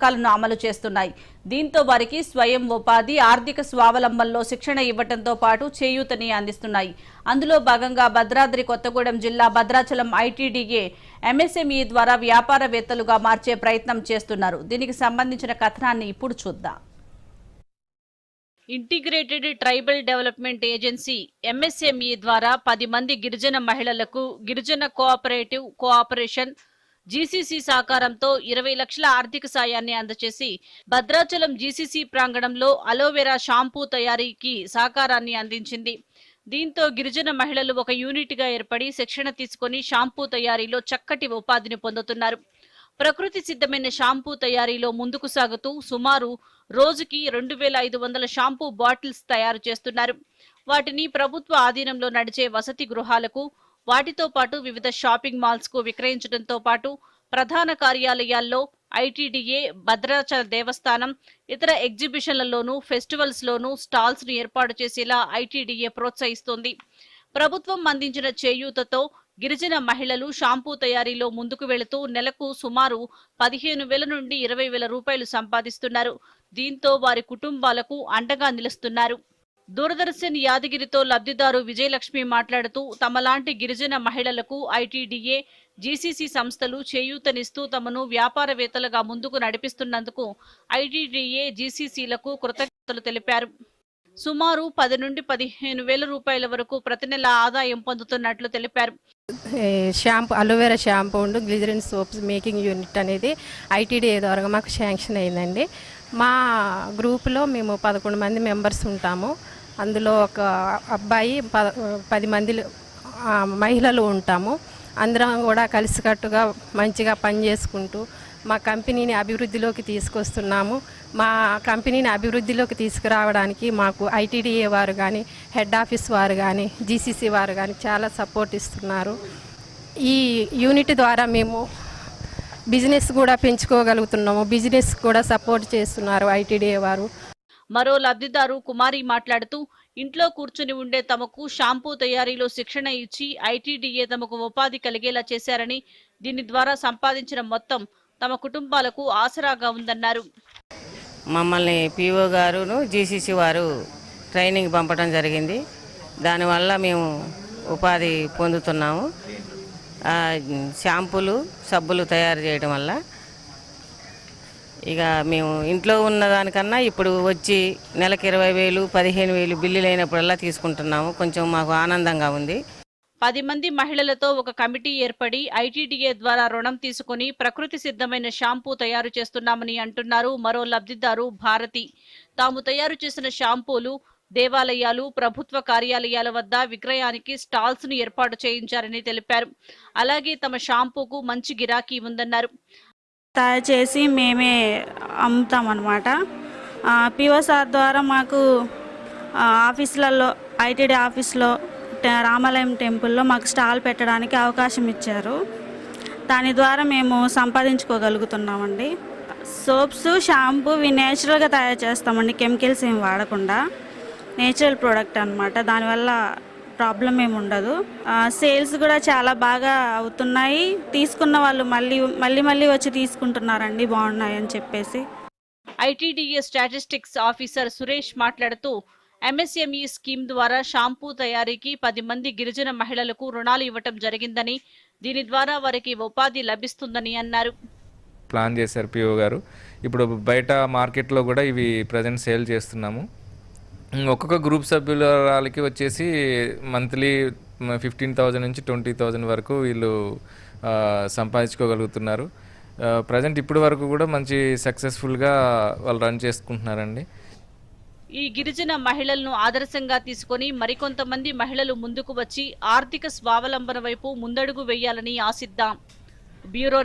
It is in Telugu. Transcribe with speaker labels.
Speaker 1: పథకాలను అమలు చేస్తున్నాయి. దీంతో వారికి స్వయం ఉపాధి ఆర్థిక స్వావలంబనలో శిక్షణ ఇవ్వడంతో పాటు చేయూతని అందిస్తున్నాయి. అందులో భాగంగా భద్రాద్రి కొత్తగూడెం జిల్లా భద్రాచలం ఐటీడీఏ ఎంఎస్ఎంఈ ద్వారా వ్యాపారవేత్తలుగా మార్చే ప్రయత్నం చేస్తున్నారు. దీనికి సంబంధించిన కథనాన్ని ఇప్పుడు చూద్దాం. Integrated tribal development agency MSME ద్వారా పది మంది గిరిజన మహిళలకు గిరిజన కోఆపరేటివ్ కోఆపరేషన్ జీసీసీ సహకారంతో ఇరవై లక్షల ఆర్థిక సాయాన్ని అందజేసి భద్రాచలం జీసీసీ ప్రాంగణంలో అలోవెరా షాంపూ తయారీకి సహకారాన్ని అందించింది. దీంతో గిరిజన మహిళలు ఒక యూనిట్గా ఏర్పడి శిక్షణ తీసుకొని షాంపూ తయారీలో చక్కటి ఉపాధిని పొందుతున్నారు. ప్రకృతి సిద్ధమైన షాంపూ తయారీలో ముందుకు సాగుతూ సుమారు రోజుకి రెండు వేల ఐదు వందల షాంపూ బాటిల్స్ తయారు చేస్తున్నారు. వాటిని ప్రభుత్వ ఆధీనంలో నడిచే వసతి గృహాలకు వాటితో పాటు వివిధ షాపింగ్ మాల్స్కు విక్రయించడంతో పాటు ప్రధాన కార్యాలయాల్లో ఐటీడీఏ భద్రాచల దేవస్థానం ఇతర ఎగ్జిబిషన్లలోనూ ఫెస్టివల్స్ లోనూ స్టాల్స్ను ఏర్పాటు చేసేలా ఐటీడీఏ ప్రోత్సహిస్తోంది. ప్రభుత్వం అందించిన చేయూతతో గిరిజన మహిళలు షాంపూ తయారీలో ముందుకు వెళుతూ నెలకు సుమారు పదిహేను వేల నుండి ఇరవై వేల రూపాయలు సంపాదిస్తున్నారు. దీంతో వారి కుటుంబాలకు అండగా నిలుస్తున్నారు. దూరదర్శన్ యాదగిరితో లబ్ధిదారు విజయలక్ష్మి మాట్లాడుతూ తమలాంటి గిరిజన మహిళలకు ఐటీడీఏ జీసీసీ సంస్థలు చేయూతనిస్తూ తమను వ్యాపారవేత్తలుగా ముందుకు నడిపిస్తున్నందుకు ఐటీడీఏ జీసీసీలకు కృతజ్ఞతలు తెలిపారు. సుమారు పది నుండి పదిహేను వేల రూపాయల వరకు ప్రతి నెల ఆదాయం పొందుతున్నట్లు తెలిపారు.
Speaker 2: షాంపూ అలోవెరా షాంపూ ఉండు గ్లిజరిన్ సోప్స్ మేకింగ్ యూనిట్ అనేది ఐటీడీఏ ద్వారా మాకు శాంక్షన్ అయిందండి. మా గ్రూపులో మేము పదకొండు మంది మెంబర్స్ ఉంటాము. అందులో ఒక అబ్బాయి ప పది మంది మహిళలు ఉంటాము. అందరం కూడా కలిసికట్టుగా మంచిగా పని చేసుకుంటూ మా కంపెనీని అభివృద్ధిలోకి తీసుకొస్తున్నాము. మా కంపెనీని అభివృద్ధిలోకి తీసుకురావడానికి మాకు ఐటీడీఏ వారు కానీ హెడ్ ఆఫీస్ వారు కానీ జీసీసీ వారు కానీ చాలా సపోర్ట్ ఇస్తున్నారు. ఈ యూనిట్ ద్వారా మేము బిజినెస్ కూడా పెంచుకోగలుగుతున్నాము. బిజినెస్ కూడా సపోర్ట్ చేస్తున్నారు ఐటీడీఏ వారు.
Speaker 1: మరో లబ్ధిదారు కుమారి మాట్లాడుతూ ఇంట్లో కూర్చుని ఉండే తమకు షాంపూ తయారీలో శిక్షణ ఇచ్చి ఐటీడీఏ తమకు ఉపాధి కలిగేలా చేశారని దీని ద్వారా సంపాదించిన మొత్తం తమ కుటుంబాలకు ఆసరాగా ఉందన్నారు.
Speaker 3: మమ్మల్ని పిఓ గారును జీసీసీ వారు ట్రైనింగ్ పంపడం జరిగింది. దానివల్ల మేము ఉపాధి పొందుతున్నాము. షాంపూలు సబ్బులు తయారు చేయడం వల్ల ఇక మేము ఇంట్లో ఉన్న దానికన్నా ఇప్పుడు వచ్చి నెలకు ఇరవై వేలు పదిహేను వేలు బిల్లులు అయినప్పుడల్లా తీసుకుంటున్నాము. కొంచెం మాకు ఆనందంగా ఉంది.
Speaker 1: పది మంది మహిళలతో ఒక కమిటీ ఏర్పడి ఐటీడీఏ ద్వారా రుణం తీసుకుని ప్రకృతి సిద్ధమైన షాంపూ తయారు చేస్తున్నామని అంటున్నారు మరో లబ్ధిదారు భారతి. తాము తయారు చేసిన షాంపూలు దేవాలయాలు ప్రభుత్వ కార్యాలయాల వద్ద విక్రయానికి స్టాల్స్ను ఏర్పాటు చేయించారని తెలిపారు. అలాగే తమ షాంపూకు మంచి గిరాకీ ఉందన్నారు.
Speaker 4: తయారు చేసి మేమే అమ్ముతాం అనమాట పిఓసార్ ద్వారా మాకు ఆఫీసులలో ఐటీడీ ఆఫీస్లో రామాలయం టెంపుల్లో మాకు స్టాల్ పెట్టడానికి అవకాశం ఇచ్చారు. దాని ద్వారా మేము సంపాదించుకోగలుగుతున్నామండి. సోప్స్ షాంపూ ఇవి నేచురల్గా తయారు చేస్తామండి కెమికల్స్ ఏం వాడకుండా. నేచురల్ ప్రోడక్ట్ అనమాట దానివల్ల ప్రాబ్లం ఏమి ఉండదు. ఆ, సేల్స్ కూడా చాలా బాగా అవుతున్నాయి. తీసుకున్న వాళ్ళు మళ్ళీ మళ్ళీ మళ్ళీ వచ్చి తీసుకుంటున్నారండి బాగున్నాయి అని చెప్పేసి.
Speaker 1: ఐటీడీఏ స్టాటిస్టిక్స్ ఆఫీసర్ సురేష్ మాట్లాడుతూ ఎంఎస్ఎంఈ స్కీమ్ ద్వారా షాంపూ తయారీకి పది మంది గిరిజన మహిళలకు రుణాలు ఇవ్వటం జరిగిందని దీని ద్వారా వారికి ఉపాధి లభిస్తుందని అన్నారు.
Speaker 5: ప్లాన్ చేశారు పిఓ గారు. ఇప్పుడు బయట మార్కెట్లో కూడా ఇవి ప్రజెంట్ సేల్ చేస్తున్నాము. ఒక్కొక్క గ్రూప్ సభ్యులకి వచ్చేసి మంత్లీ ఫిఫ్టీన్ థౌజండ్ నుంచి ట్వంటీ థౌజండ్ వరకు వీళ్ళు సంపాదించుకోగలుగుతున్నారు. ప్రజెంట్ ఇప్పటి వరకు కూడా మంచి సక్సెస్ఫుల్గా వాళ్ళు రన్ చేసుకుంటున్నారండి.
Speaker 1: ఈ గిరిజన మహిళలను ఆదర్శంగా తీసుకొని మరికొంతమంది మహిళలు ముందుకు వచ్చి ఆర్థిక స్వావలంబన వైపు ముందడుగు వేయాలని ఆశిద్దాం. బ్యూరో